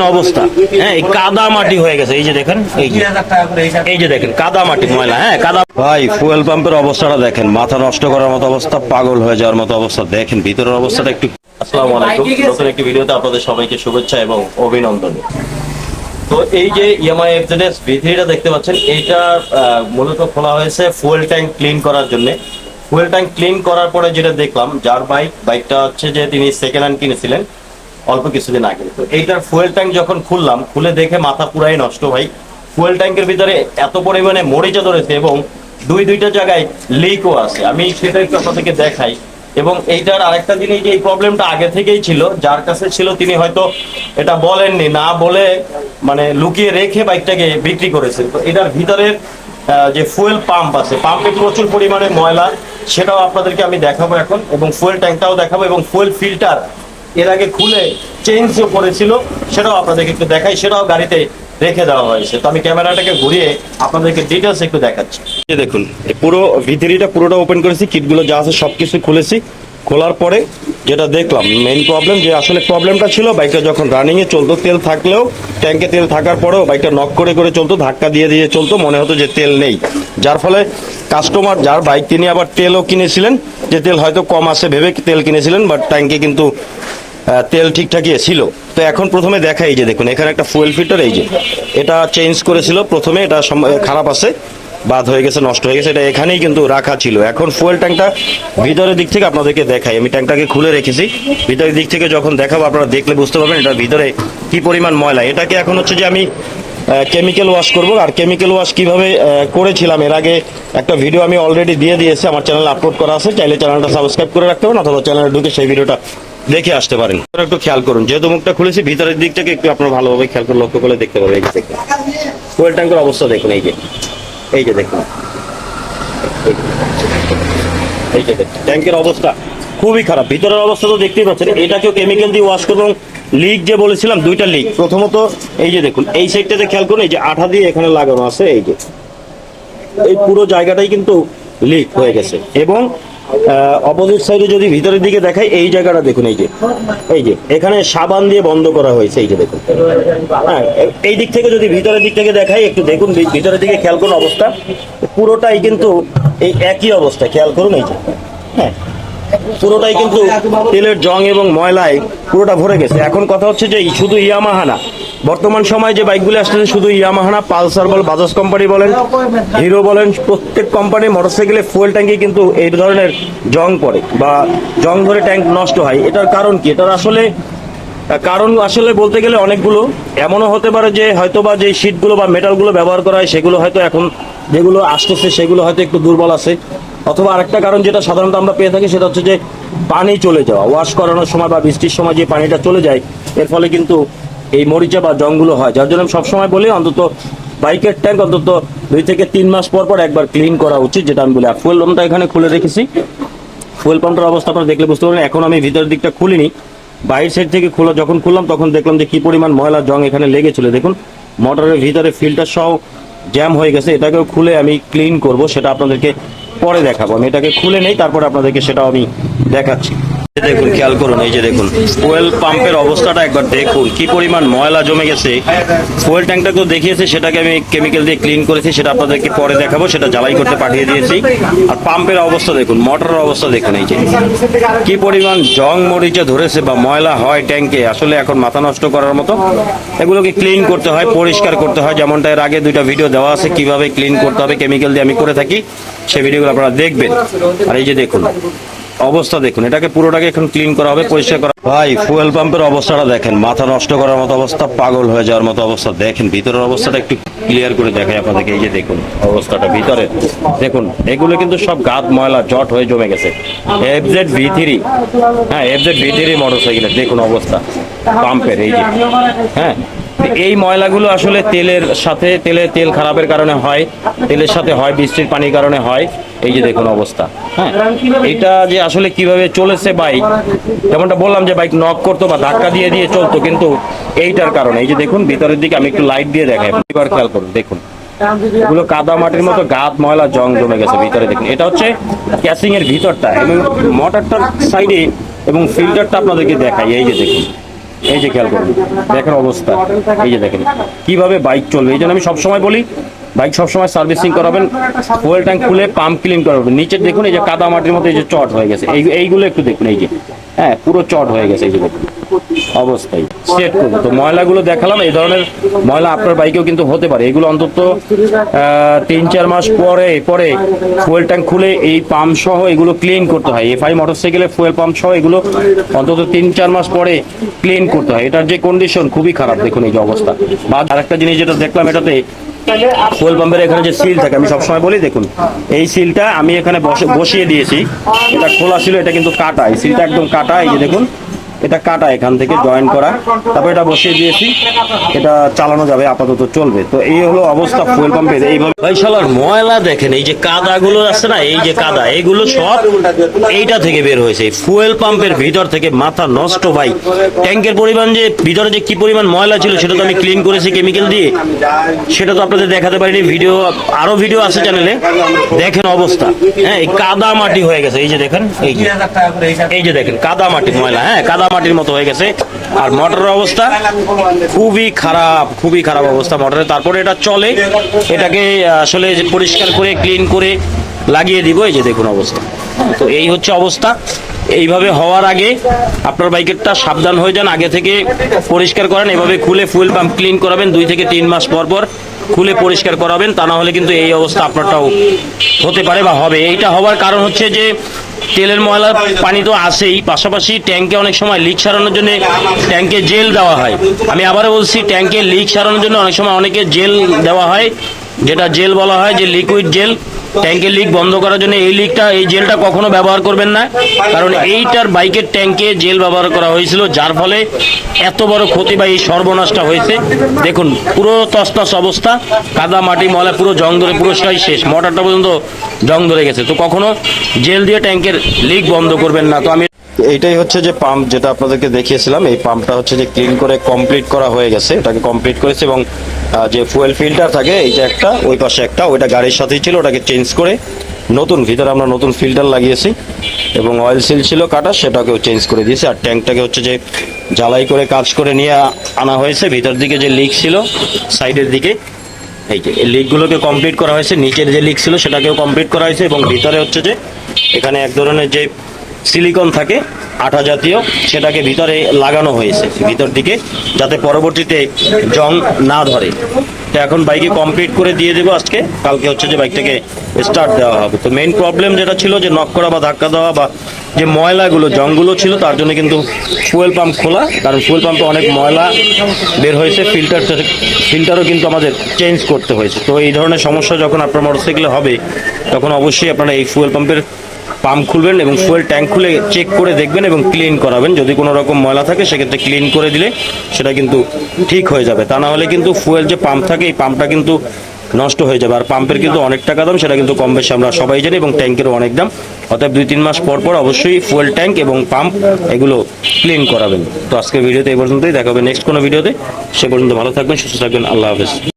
হ্যাঁ হয়ে শুভেচ্ছা এবং অভিনন্দন। তো এই যে ইএমআই এফজেডএস ভিথিটা দেখতে পাচ্ছেন, এইটা মূলত খোলা হয়েছে ফুয়েল ট্যাঙ্ক ক্লিন করার জন্য। ফুয়েল ট্যাঙ্ক ক্লিন করার পরে যেটা দেখলাম, যার বাইক বাইকটা হচ্ছে যে তিনি সেকেন্ড হ্যান্ড কিনেছিলেন। অল্প কিছুদিন আগে। তো এইটার ফুয়েল ট্যাঙ্ক যখন খুললাম, খুলে দেখে মাথা পুরাই নষ্ট ভাই। ফুয়েল ট্যাঙ্কের ভিতরে এত পরিমাণে মরিচা ধরেছে এবং দুই দুইটা জায়গায় লিকও আছে। আমি সেটা একটু আপনাদেরকে দেখাই। এবং এইটার আরেকটা জিনিস যে এই প্রবলেমটা আগে থেকেই ছিল, যার কাছে ছিল তিনি হয়তো এটা বলেননি, না বলে মানে লুকিয়ে রেখে বাইকটাকে বিক্রি করেছে তো এটার ভিতরের যে ফুয়েল পাম্প আছে পাম্পে প্রচুর পরিমাণে ময়লা, সেটাও আপনাদেরকে আমি দেখাবো এখন এবং ফুয়েল ট্যাঙ্কটাও দেখাবো এবং ফুয়েল ফিল্টার এর আগে খুলে চেঞ্জও করেছিল সেটাও আপনাদেরকে একটু দেখাই, সেটাও গাড়িতে রেখে দেওয়া হয়েছে। তো আমি ক্যামেরাটাকে ঘুরিয়ে আপনাদেরকে ডিটেলস একটু দেখাচ্ছি। দেখুন পুরো ভিতরিটা পুরোটা ওপেন করেছি কিটগুলো যা আছে সবকিছু খুলেছি। খোলার পরে যেটা দেখলাম মেইন প্রবলেম যে আসলে প্রবলেমটা ছিল বাইকটা যখন রানিং এ চলতো, তেল থাকলেও ট্যাঙ্কে তেল থাকার পরেও বাইকটা নক করে করে চলতো, ধাক্কা দিয়ে দিয়ে চলতো, মনে হতো যে তেল নেই। যার ফলে কাস্টমার যার বাইক তিনি আবার তেলও কিনেছিলেন, যে তেল হয়তো কম আছে, ভেবে তেল কিনেছিলেন বাট ট্যাঙ্কে কিন্তু তেল ঠিকঠাকই ছিল। তো এখন প্রথমে দেখা, এই যে দেখুন, এখানে একটা ফুয়েল ফিল্টার এই যে, এটা চেঞ্জ করেছিল প্রথমে, এটা খারাপ আছে, বাদ হয়ে গেছে, নষ্ট হয়ে গেছে, এটা এখানেই কিন্তু রাখা ছিল। এখন ফুয়েল ট্যাঙ্কটা ভিতরের দিক থেকে আপনাদেরকে দেখাই, আমি ট্যাঙ্কটাকে খুলে রেখেছি। ভিতরের দিক থেকে যখন দেখাবো, আপনারা দেখলে বুঝতে পারবেন এটা ভিতরে কি পরিমাণ ময়লা। এটাকে এখন হচ্ছে যে আমি কেমিক্যাল ওয়াশ করব। আর কেমিক্যাল ওয়াশ কীভাবে করেছিলাম, এর আগে একটা ভিডিও আমি অলরেডি দিয়ে দিয়েছি, আমার চ্যানেলে আপলোড করা আছে, চাইলে চ্যানেলটা সাবস্ক্রাইব করে রাখতে পারেন, অথবা চ্যানেলে ঢুকে সেই ভিডিওটা দেখে আসতে পারেন। একটু খেয়াল করুন, যেহেতু মুখটা খুলেছি, ভিতরের দিকটাকে একটু আপনারা ভালোভাবে খেয়াল করে লক্ষ্য করে দেখতে পাবেন, এই দেখুন। ফুয়েল ট্যাঙ্কের অবস্থা দেখুন, এই যে। এই যে দেখুন। এই যে দেখুন। ট্যাঙ্কের অবস্থা খুবই খারাপ। ভিতরের অবস্থা তো দেখতেই পাচ্ছেন, এটাকেও কেমিক্যাল দিয়ে ওয়াশ করব লিক যে বলেছিলাম, দুইটা লিক। প্রথমত, এই যে দেখুন, এই সাইডটাতে খেয়াল করুন, এই যে আঠা দিয়ে এখানে লাগানো আছে, এই যে। এই পুরো জায়গাটাই কিন্তু লিক হয়ে গেছে। এবং অপোজিট সাইডে যদি ভিতরের দিকে দেখাই, এই জায়গাটা দেখুন, এই যে। এই যে, এখানে সাবান দিয়ে বন্ধ করা হয়েছে, এই যে দেখুন। হ্যাঁ এই দিক থেকে যদি ভিতরের দিক থেকে দেখাই, একটু দেখুন ভিতরের দিকে খেয়াল করুন অবস্থা। পুরোটাই কিন্তু এই একই অবস্থা, খেয়াল করুন, এই যে। হ্যাঁ পুরোটাই কিন্তু তেলের জং এবং ময়লায় পুরোটা ভরে গেছে। এখন কথা হচ্ছে যে শুধু ইয়ামাহানা। বর্তমান সময়ে যে বাইকগুলি আসতেছে শুধু ইয়ামাহানা, পালসার বল, বাজাজ কোম্পানি বলেন, হিরো বলেন, প্রত্যেক কোম্পানির মোটরসাইকেলে ফুয়েল ট্যাঙ্কে কিন্তু এই ধরনের জং পড়ে বা জং ধরে ট্যাঙ্ক নষ্ট হয়। এটার কারণ কি? এটার আসলে কারণ আসলে বলতে গেলে অনেকগুলো। এমনও হতে পারে যে হয়তো বা যে শিটগুলো বা মেটালগুলো ব্যবহার করা হয়, সেগুলো হয়তো এখন যেগুলো আসতেছে, সেগুলো হয়তো একটু দুর্বল আছে। অথবা আরেকটা কারণ যেটা সাধারণত আমরা পেয়ে থাকি, সেটা হচ্ছে যে পানি চলে যাওয়া ওয়াশ করানোর সময় বা বৃষ্টির সময় যে পানিটা চলে যায়, এর ফলে কিন্তু এই মরিচা বা জংগুলো হয়। যার জন্য আমি সবসময় বলি, অন্তত বাইকের ট্যাঙ্ক অন্তত দুই থেকে তিন মাস পর পর একবার ক্লিন করা উচিত, যেটা আমি বলি। আর ফুয়েল পাম্পটা এখানে খুলে রেখেছি। ফুয়েল পাম্পটার অবস্থা আপনারা দেখলে বুঝতে পারবেন, এখন আমি ভিতরের দিকটা খুলিনি। বাইরের সাইড থেকে খোলা যখন খুললাম, তখন দেখলাম যে কি পরিমাণ ময়লা জং এখানে লেগেছিল। দেখুন, মোটরের ভিতরে ফিল্টার সহ জ্যাম হয়ে গেছে, এটাকেও খুলে আমি ক্লিন করব, সেটা আপনাদেরকে পরে দেখাবো। আমি এটাকে খুলে নেই, তারপরে আপনাদেরকে সেটাও আমি দেখাচ্ছি। দেখুন, খেয়াল করুন, এই যে দেখুন। ফুয়েল পাম্পের অবস্থাটা একবার দেখুন, কি পরিমাণ ময়লা জমে গেছে। ফুয়েল ট্যাঙ্কটা তো দেখিয়েছে, সেটাকে আমি কেমিক্যাল দিয়ে ক্লিন করেছি, সেটা আপনাদেরকে পরে দেখাবো, সেটা জ্বালাই করতে পাঠিয়ে দিয়েছি। আর পাম্পের অবস্থা দেখুন মোটরের অবস্থা দেখুন, এই যে। কি পরিমাণ জং মরিচে ধরেছে বা ময়লা হয় ট্যাঙ্কে আসলে এখন মাথা নষ্ট করার মতো। এগুলোকে ক্লিন করতে হয়, পরিষ্কার করতে হয়, যেমনটা এর আগে দুইটা ভিডিও দেওয়া আছে, কীভাবে ক্লিন করতে হবে কেমিক্যাল দিয়ে আমি করে থাকি সেই ভিডিওগুলো আপনারা দেখবেন। আর এই যে দেখুন অবস্থা দেখুন, এটাকে পুরোটাকে এখন ক্লিন করা হবে, পরিষ্কার করা ভাই ফুয়েল পাম্পের অবস্থাটা দেখেন, মাথা নষ্ট করার মতো অবস্থা, পাগল হয়ে যাওয়ার মতো অবস্থা, দেখেন, ভিতরের অবস্থাটা একটু ক্লিয়ার করে দেখাই আপনাদেরকে, এই যে দেখুন অবস্থাটা ভিতরে। দেখুন, এগুলো কিন্তু সব গাত, ময়লা, জট হয়ে জমে গেছে। এফজেড ভি থ্রি হ্যাঁ এফজেড ভি থ্রি মোটর সাইকেলের দেখুন অবস্থা পাম্পের এই যে হ্যাঁ। এই ময়লাগুলো আসলে তেলের সাথে, তেলে তেল খারাপের কারণে হয়, তেলের সাথে হয়, বৃষ্টির পানির কারণে হয়। এই যে দেখুন অবস্থা হ্যাঁ? এটা যে আসলে কীভাবে চলেছে বাইক, যেমনটা বললাম যে বাইক নক করতো বা ধাক্কা দিয়ে দিয়ে চলতো, কিন্তু এইটার কারণে। এই যে দেখুন, ভিতরের দিকে আমি একটু লাইট দিয়ে দেখাই এবার খেয়াল করুন, দেখুন। এগুলো কাদা মাটির মতো গাত ময়লা জং জমে গেছে ভিতরে, দেখুন। এটা হচ্ছে ক্যাসিং এর ভিতরটা এবং মোটরটার সাইডে এবং ফিল্টারটা আপনাদেরকে দেখাই, এই যে দেখুন। এই যে খেয়াল করুন, দেখেন অবস্থা। এই যে দেখেন, কীভাবে বাইক চলবে। এই জন্য আমি সবসময় বলি, বাইক সবসময় সার্ভিসিং করাবেন ফুয়েল ট্যাঙ্ক খুলে পাম্প ক্লিন করাবেন। নিচে দেখুন, এই যে কাদা মাটির মতো এই যে চট হয়ে গেছে। এই এইগুলো একটু দেখুন, এই যে। হ্যাঁ পুরো চট হয়ে গেছে, এই যে দেখুন। অবস্থায়। সেট করুন তো ময়লাগুলো দেখালাম, এই ধরনের ময়লা আপনার বাইকেও কিন্তু হতে পারে। এগুলো অন্তত তিন চার মাস পরে পরে ফুয়েল ট্যাঙ্ক খুলে এই পাম্প সহ এগুলো ক্লিন করতে হয়। এফআই মোটরসাইকেলে ফুয়েল পাম্প সহ এগুলো অন্তত তিন চার মাস পরে ক্লিন করতে হয়। এটার যে কন্ডিশন খুবই খারাপ। দেখুন এই যে অবস্থা। বা আরেকটা জিনিস যেটা দেখলাম, এটাতে ফুয়েল পাম্পের এখানে যে সিল থাকে, আমি সবসময় বলি, দেখুন, এই সিলটা আমি এখানে বসে, বসিয়ে দিয়েছি। এটা খোলা ছিল, এটা কিন্তু কাটা। এই সিলটা একদম কাটা। এই যে দেখুন এটা কাটা এখান থেকে জয়েন করা। তারপর এটা বসিয়ে দিয়েছি। এটা চালানো যাবে, আপাতত চলবে। তো এই হলো অবস্থা ফুয়েল পাম্পের এইভাবে ময়লা দেখেন, এই যে কাদাগুলো আছে না, এই যে কাদা এইগুলো সব এইটা থেকে বের হয়েছে। ফুয়েল পাম্পের ভিতর থেকে মাথা নষ্ট, ভাই। ট্যাঙ্কের পরিমাণ যে, ভিতরে যে কি পরিমাণ ময়লা ছিল, সেটা তো আমি ক্লিন করেছি কেমিক্যাল দিয়ে। সেটা তো আপনাদের দেখাতে পারিনি ভিডিও আরও ভিডিও আছে চ্যানেলে দেখেন অবস্থা। হ্যাঁ এই কাদা মাটি হয়ে গেছে। এই যে দেখেন, এই যে এই যে দেখেন, কাদা মাটি, ময়লা। হ্যাঁ কাদা মাটির মতো হয়ে গেছে। আর মোটরের অবস্থা খুবই খারাপ খুবই খারাপ অবস্থা মোটরের তারপরে এটা চলে। এটাকে আসলে পরিষ্কার করে, ক্লিন করে লাগিয়ে দিব। এই যে দেখুন অবস্থা। তো এই হচ্ছে অবস্থা। এইভাবে হওয়ার আগে আপনার বাইকেরটা সাবধান হয়ে যান। আগে থেকে পরিষ্কার করেন। এভাবে খুলে ফুয়েল পাম্প ক্লিন করাবেন। দুই থেকে তিন মাস পর পর খুলে পরিষ্কার করাবেন। তা না হলে কিন্তু এই অবস্থা আপনারটাও হতে পারে বা হবে। এইটা হওয়ার কারণ হচ্ছে যে তেলের ময়লা পানি তো আসেই পাশাপাশি ট্যাঙ্কে অনেক সময় লিক সারানোর জন্য ট্যাঙ্কে জেল দেওয়া হয়। আমি আবারও বলছি, ট্যাঙ্কে লিক সারানোর জন্য অনেক সময় অনেকে জেল দেওয়া হয়, যেটা জেল বলা হয় যে লিকুইড জেল। ট্যাঙ্কের লিক বন্ধ করার জন্য এই লিকটা এই জেলটা কখনো ব্যবহার করবেন না। কারণ এইটার বাইকের ট্যাঙ্কে জেল ব্যবহার করা হয়েছিল, যার ফলে এত বড় ক্ষতি বা এই সর্বনাশটা হয়েছে। দেখুন, পুরো তসনস অবস্থা। কাদা, মাটি, ময়লা, পুরো জং ধরে, পুরো সাই শেষ। মোটরটা পর্যন্ত জং ধরে গেছে। তো কখনো জেল দিয়ে ট্যাঙ্কের লিক বন্ধ করবেন না। তো আমি এইটাই হচ্ছে যে পাম্প যেটা আপনাদেরকে দেখিয়েছিলাম, এই পাম্পটা হচ্ছে যে ক্লিন করে কমপ্লিট করা হয়ে গেছে। এটাকে কমপ্লিট করেছে এবং যে ফুয়েল ফিল্টার থাকে এইটা একটা, ওই পাশে একটা, ওইটা গাড়ির সাথেই ছিল, ওটাকে চেঞ্জ করে নতুন, ভিতরে আমরা নতুন ফিল্টার লাগিয়েছি এবং অয়েল সিল ছিল কাটা, সেটাকেও চেঞ্জ করে দিয়েছি। আর ট্যাঙ্কটাকে হচ্ছে যে জ্বালাই করে কাজ করে নিয়ে আনা হয়েছে। ভিতর দিকে যে লিক ছিল সাইডের দিকে, এই যে লিকগুলোকে কমপ্লিট করা হয়েছে। নিচের যে লিক ছিল, সেটাকেও কমপ্লিট করা হয়েছে এবং ভিতরে হচ্ছে যে এখানে এক ধরনের যে সিলিকন থাকে, আঠা জাতীয়, সেটাকে ভিতরে লাগানো হয়েছে, ভিতর দিকে, যাতে পরবর্তীতে জং না ধরে। তো এখন বাইকে কমপ্লিট করে দিয়ে দেবো আজকে, কালকে হচ্ছে যে বাইকটাকে স্টার্ট দেওয়া হবে। তো মেইন প্রবলেম যেটা ছিল যে নক করা বা ধাক্কা দেওয়া বা যে ময়লাগুলো, জংগুলো ছিল, তার জন্য কিন্তু ফুয়েল পাম্প খোলা, কারণ ফুয়েল পাম্পে অনেক ময়লা বের হয়েছে ফিল্টার ফিল্টারও কিন্তু আমাদের চেঞ্জ করতে হয়েছে। তো এই ধরনের সমস্যা যখন আপনার মোটরসাইকেলে হবে, তখন অবশ্যই আপনারা এই ফুয়েল পাম্পের পাম্প খুলবেন এবং ফুয়েল ট্যাঙ্ক খুলে চেক করে দেখবেন এবং ক্লিন করাবেন। যদি কোনো রকম ময়লা থাকে সেক্ষেত্রে ক্লিন করে দিলে সেটা কিন্তু ঠিক হয়ে যাবে। তা না হলে কিন্তু ফুয়েল যে পাম্প থাকে এই পাম্পটা কিন্তু নষ্ট হয়ে যাবে। আর পাম্পের কিন্তু অনেক টাকা দাম সেটা কিন্তু কম বেশি আমরা সবাই জানি এবং ট্যাঙ্কেরও অনেক দাম। অতএব দুই তিন মাস পর পর অবশ্যই ফুয়েল ট্যাঙ্ক এবং পাম্প এগুলো ক্লিন করাবেন। তো আজকের ভিডিওতে এই পর্যন্তই। দেখা হবে নেক্সট কোনো ভিডিওতে। সে পর্যন্ত ভালো থাকবেন সুস্থ থাকবেন। আল্লাহ হাফেজ।